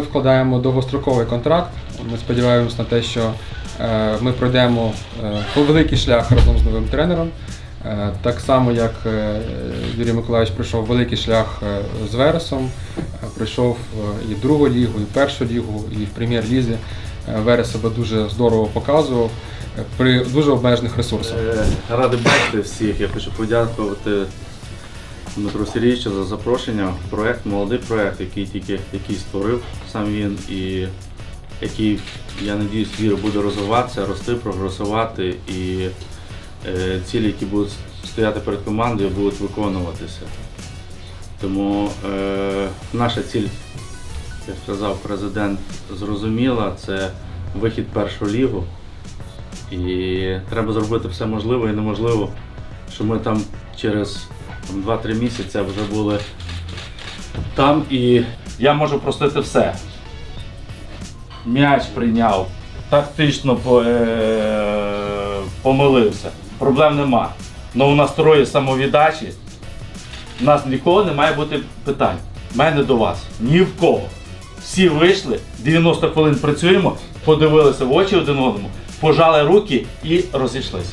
вкладаємо довгостроковий контракт. Ми сподіваємось на те, що е, ми пройдемо е, великий шлях разом з новим тренером. Е, Так само, як е, Юрій Миколаївич пройшов великий шлях е, з Вересом, е, пройшов е, і другу лігу, і першу лігу, і в прем'єр-лізі. Е, Верес себе дуже здорово показував е, при дуже обмежених ресурсах. Е, Радий бачити всіх. Я хочу подякувати Дмитру Сергійовичу за запрошення проект, молодий проект, який тільки який створив сам він і який, я надіюсь, вірю, буде розвиватися, рости, прогресувати і е, цілі, які будуть стояти перед командою, будуть виконуватися. Тому е, наша ціль, як сказав президент, зрозуміла, це вихід першу лігу. І треба зробити все можливе і неможливо, щоб ми там через 2-3 місяці вже були там і я можу простити все. М'яч прийняв, тактично по, е, помилився. Проблем нема. Но у нас троє самовіддачі. У нас ніколи не має бути питань. У мене до вас. Ні в кого. Всі вийшли, 90 хвилин працюємо, подивилися в очі один одному, пожали руки і розійшлися.